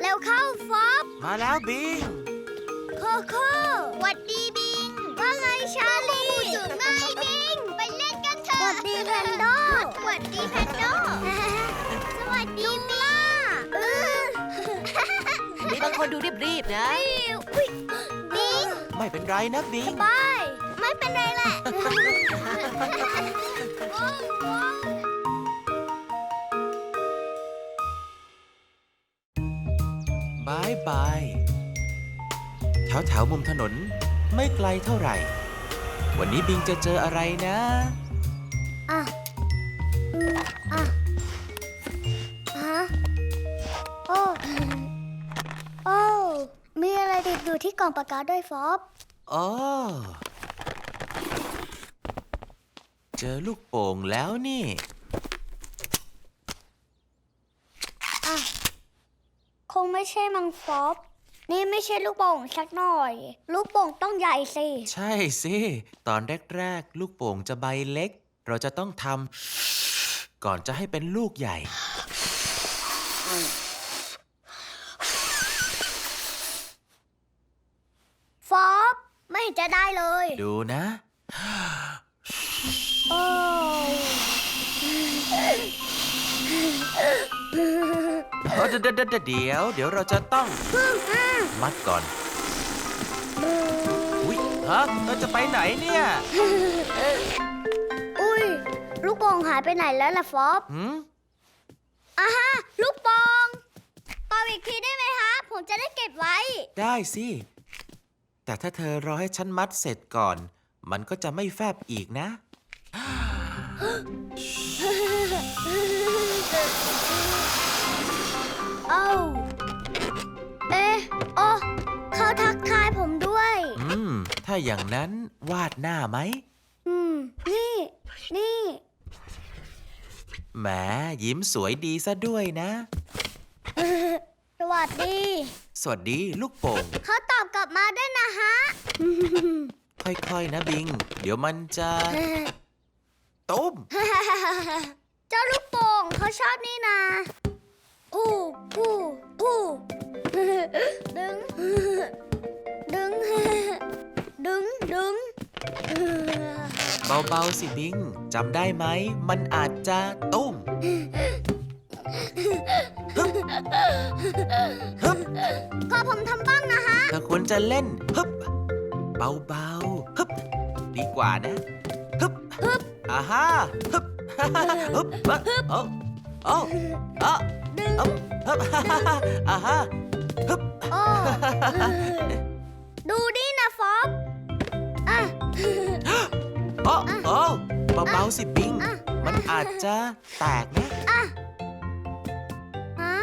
เร็วเข้าฟอบมาแล้วบิง โคโค่หวัดดีบิง ว่าไงชาลีจุดง่ายบิง ไปเล่นกันเถอะหวัดดีแพนโดหวัดดีแพนโดสวัสดีบิงเออมีบางคนดูรีบๆนะอุ๊ยบิงไม่เป็นไรนะบิงบายไม่เป็นไรแหละ บายบายแถวแถวมุมถนนไม่ไกลเท่าไหร่ วันนี้บิงจะเจออะไรนะอะอืมอะฮะโอ้โอ้มีอะไรติดอยู่ที่กล่องปากกาด้วยฟอบอ๋อเจอลูกโป่งแล้วนี่ อะ คง ไม่ใช่มังฟอบนี่ไม่ใช่ลูกโป่งสักหน่อย ลูกโป่งต้องใหญ่สิ ใช่สิ ตอนแรกๆ ลูกโป่งจะใบเล็ก เราจะต้องทำก่อนจะให้เป็นลูกใหญ่ ฟอบไม่เห็นจะได้เลย ดูนะ เดี๋ยวเดี๋ยวเดี๋ยวเดี๋ยวเราจะต้องมัดก่อน อุ๊ยฮะเราจะไปไหนเนี่ยอุ้ยลูกโป่งหายไปไหนแล้วล่ะฟอบหืมอะฮะลูกโป่งเป่าอีกทีได้ไหมฮะผมจะได้เก็บไว้ ได้สิ แต่ถ้าเธอรอให้ฉันมัดเสร็จก่อน มันก็จะไม่แฟบอีกนะ เอ้าเอ๊ะ โอ้เขาทักทายผมด้วย อืม ถ้าอย่างนั้นวาดหน้าไหม อืม นี่ นี่ แหม ยิ้มสวยดีซะด้วยนะ สวัสดี สวัสดีลูกโป่ง เขาตอบกลับมาด้วยนะฮะ ค่อยๆ นะบิง เดี๋ยวมันจะตุ้ม เจ้าลูกโป่งเขาชอบนี่นะ ผู้ผู้ผู้ดึง ดึง ดึง ดึง เบาๆสิบิงจำได้ไหม มันอาจจะตุ้มขอผมทำบ้างนะฮะ เธอควรจะเล่นฮึบเบาๆฮึบดีกว่านะฮึบฮึบอ่าฮะฮึบฮึบฮึบโอ้โอ้โอ้ ดึงโอ้ฮึบอ่าฮะฮึบโอ้ดูดินะฟอบอะ โอ้โอ้เบาๆสิบิง อะ มันอาจจะแตกนะอะฮะ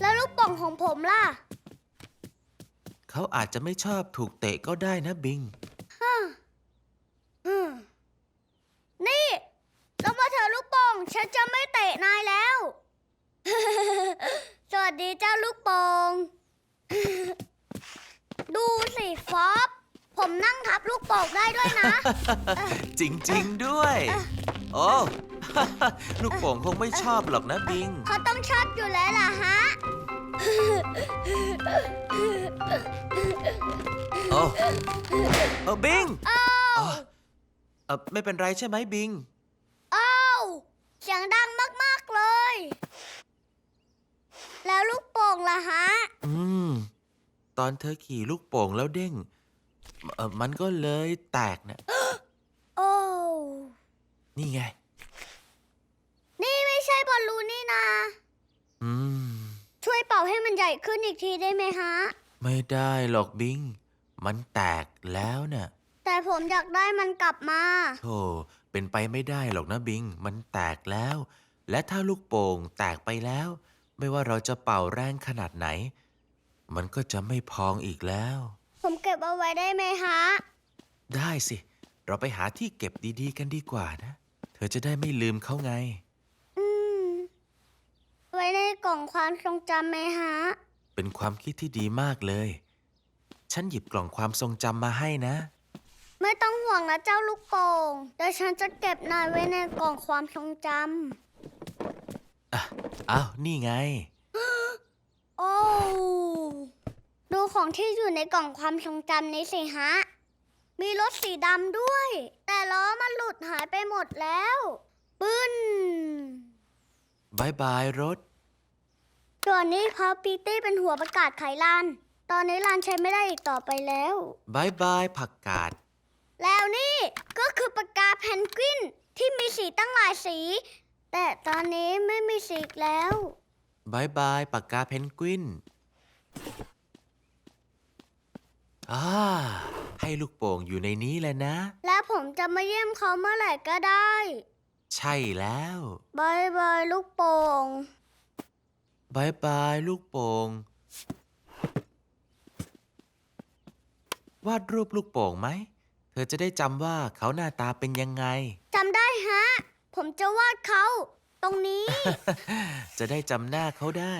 แล้วลูกโป่งของผมล่ะ เขาอาจจะไม่ชอบถูกเตะก็ได้นะบิง อืมนี่เรามาเถอะลูกโป่งฉันจะไม่เตะนายแล้ว สวัส ดีเจ้าลูกโป่งดูสิฟอบผมนั่งทับลูกโป่งได้ด้วยนะ จริงๆด้วย โอ้ ลูกโป่งคงไม่ชอบหรอกนะบิง เขาต้องชอบอยู่แล้วล่ะฮะ โอ้เออบิงเอ้าอ๋อเออไม่เป็นไรใช่ไหมบิงเอ้าเสียงดังมากๆ เลย แล้วลูก โป่งล่ะฮะ อืม ตอนเธอขี่ลูกโป่งแล้วเด้งเออมันก็เลยแตกนะ โอ้ นี่ไง นี่ไม่ใช่บอลลูนนี่นาอืม ช่วยเป่าให้มันใหญ่ขึ้นอีกทีได้ไหมฮะ ไม่ได้หรอกบิง มันแตกแล้วน่ะแต่ผมอยากได้มันกลับมา โธ่เป็นไปไม่ได้หรอกนะบิง มันแตกแล้ว และถ้าลูกโป่งแตกไปแล้ว ไม่ว่าเราจะเป่าแรงขนาดไหน มันก็จะไม่พองอีกแล้ว ผมเก็บเอาไว้ได้ไหมฮะ ได้สิ เราไปหาที่เก็บดีๆ กันดีกว่านะ เธอจะได้ไม่ลืมเขาไง อืม ไว้ในกล่องความทรงจำไหมฮะ เป็นความคิดที่ดีมากเลย ฉันหยิบกล่องความทรงจำมาให้นะ ไม่ต้องห่วงนะเจ้าลูกโป่งเดี๋ยวฉันจะเก็บนายไว้ในกล่องความทรงจ อ้าว นี่ไงำโอ้ของที่อยู่ในกล่องความทรงจำนี้สิฮะ มีรถสีดำด้วย แต่ล้อมันหลุดหายไปหมดแล้วปึ้นบายบายรถ ส่วนนี้เพราะปีตี้เป็นหัวประกาศไขลาน ตอนนี้ลานใช้ไม่ได้อีกต่อไปแล้ว บายบายผักกาด แล้วนี่ก็คือปากกาเพนกวินที่มีสีตั้งหลายสี แต่ตอนนี้ไม่มีสีอีกแล้วบายบายปากกาเพนกวินอ่าให้ลูกโป่งอยู่ในนี้แหละนะ แล้วผมจะมาเยี่ยมเขาเมื่อไหร่ก็ได้ใช่แล้วบายบายลูกโป่งบายบายลูกโป่งวาดรูปลูกโป่งไหม เธอจะได้จำว่าเขาหน้าตาเป็นยังไงจำได้ฮะ ผมจะวาดเขา ตรงนี้ จะได้จำหน้าเขาได้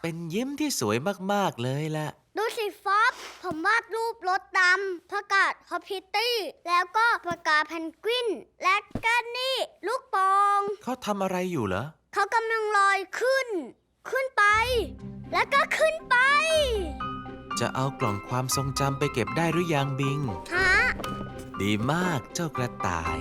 เป็นยิ้มที่สวยมาก ๆ เลยล่ะ ดูสิฟอบผมวาดรูปรถดำประกาศฮอปพิตตี้ แล้วก็ปากกาเพนกวิน และก็นี่ ลูกโป่งเขาทำอะไรอยู่เหรอ เขากำลังลอยขึ้น ขึ้นไป แล้วก็ขึ้นไป จะเอากล่องความทรงจำไปเก็บได้หรือยังบิง ฮะ ดีมากเจ้ากระต่าย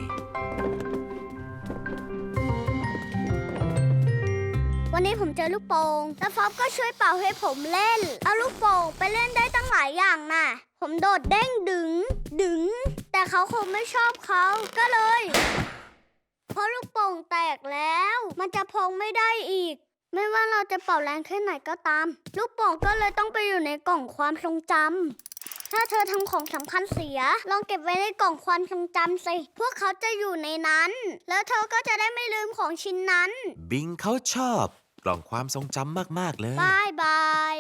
วันนี้ผมเจอลูกโป่งแล้วฟอบก็ช่วยเป่าให้ผมเล่น เอาลูกโป่งไปเล่นได้ตั้งหลายอย่างน่ะ ผมโดดเด้งดึง ดึง แต่เขาคงไม่ชอบเขาก็เลยเพราะลูกโป่งแตกแล้ว มันจะพองไม่ได้อีก ไม่ว่าเราจะเป่าแรงแค่ไหนก็ตาม ลูกโป่งก็เลยต้องไปอยู่ในกล่องความทรงจำ ถ้าเธอทำของสำคัญเสีย ลองเก็บไว้ในกล่องความทรงจำสิ พวกเขาจะอยู่ในนั้น แล้วเธอก็จะได้ไม่ลืมของชิ้นนั้น บิงเขาชอบ กล่องความทรงจำมาก ๆ เลย บายบาย